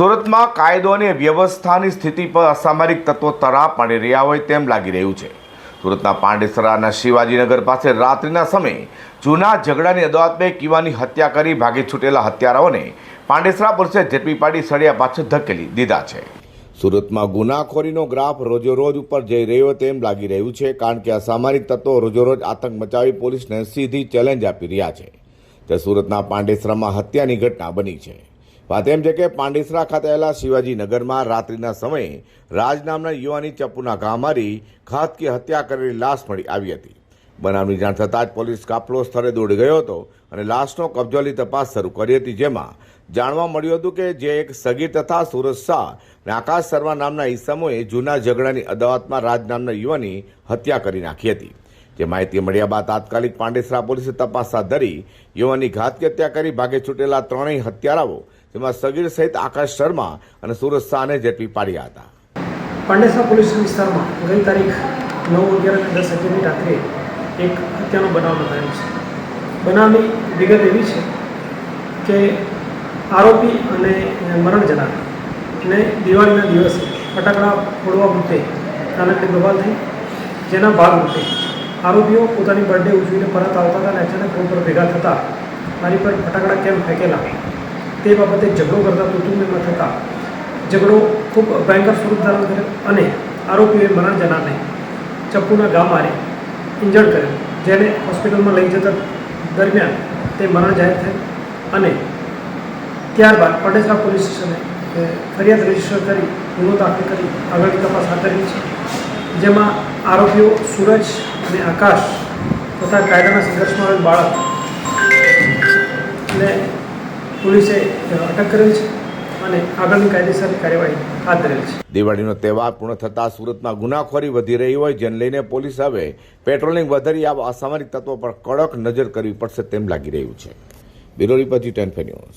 સુરતમાં કાયદો અને વ્યવસ્થાની સ્થિતિ પર અસામરિક તત્વો તરાપ પાડી રહ્યા હોય તેમ લાગી રહ્યું છે. સુરતના પાંડેસરાના શિવાજીનગર પાસે રાત્રિના સમયે જૂના ઝઘડાની અદાવતમાં બે યુવાની હત્યા કરી ભાગી છૂટેલા હત્યારાઓને પાંડેસરા પોલીસે ઝડપી પાડી સળિયા પાછળ ધકેલી દીધા છે. સુરતમાં ગુનાખોરીનો ગ્રાફ રોજેરોજ ઉપર જઈ રહ્યો તેમ લાગી રહ્યું છે કારણ કે અસામરિક તત્વો રોજેરોજ આતંક મચાવી પોલીસને સીધી ચેલેન્જ આપી રહ્યા છે. તે સુરતના પાંડેસરામાં હત્યાની ઘટના બની છે. વાત એમ છે કે પાંડેસરા ખાતે આવેલા શિવાજીનગરમાં રાત્રિના સમયે રાજ નામના યુવાની ચપ્પુના ઘા મારી ઘાતકી હત્યા કરેલી લાશ મળી આવી હતી. બનાવની જાણ થતાં જ પોલીસ કાફલો સ્થળે દોડી ગયો હતો અને લાશનો કબજો તપાસ શરૂ કરી હતી, જેમાં જાણવા મળ્યું હતું કે જે એક સગીર તથા સુરજ શાહ અને આકાશ શર્મા નામના ઈસમોએ જૂના ઝઘડાની અદાવતમાં રાજ નામના યુવાની હત્યા કરી નાખી હતી. જે માહિતી મળ્યા બાદ તાત્કાલિક પાંડેસરા પોલીસે તપાસ હાથ ધરી, યુવાની ઘાતકી હત્યા કરી, ભાગે છૂટેલા ત્રણેય હત્યારાઓ જેમાં સગીર સહિત આકાશ શર્મા અને સુરજ શાહને ઝડપી પાડ્યા હતા. પાંડેસરા પોલીસ વિસ્તારમાં ગઈ તારીખ નવ અગિયાર અને દસ અગિયારની રાત્રે એક હત્યાનો બનાવ નોંધાયો છે. બનાવની વિગત એવી છે કે આરોપી અને મરણ જનાર ને દિવાળીના દિવસે ફટાકડા ફોડવા મુદ્દે નાનકડી બવાલ થઈ, જેના ભાગરૂપે આરોપીઓ પોતાની બર્થડે ઉજવીને પરત આવતા હતા અને અચાનક રોડ પર ભેગા થતા મારી પર ફટાકડા કેમ ફેંકેલા તે બાબતે ઝઘડો કરતા તુતુમીમાં થતા. ઝઘડો ખૂબ ભયંકર સ્વરૂપ ધારણ કર્યો અને આરોપીએ મરણ જનારને ચપ્પુના ઘા મારી ઇન્જર્ડ કર્યો જેને હોસ્પિટલમાં લઈ જતા દરમિયાન તે મરણ જાહેર થયું અને ત્યારબાદ પટેસરા પોલીસ સ્ટેશને ફરિયાદ રજિસ્ટર કરી ગુનો દાખલ કરી આગળની તપાસ હાથ ધરી છે, જેમાં આરોપીઓ સૂરજ અને આકાશ તથા કાયદાના સંઘર્ષમાં આવેલ બાળક ને પોલીસે અટક કરેલ છે અને આગળની કાયદેસરની કાર્યવાહી હાથ ધરેલ છે. દિવાળીનો તહેવાર પૂર્ણ થતાં સુરતમાં ગુનાખોરી વધી રહી હોય, જેને લઈને પોલીસ હવે પેટ્રોલિંગ વધારી આવા અસામાજિક તત્વો પર કડક નજર કરવી પડશે તેમ લાગી રહ્યું છે. Bureau report ten news.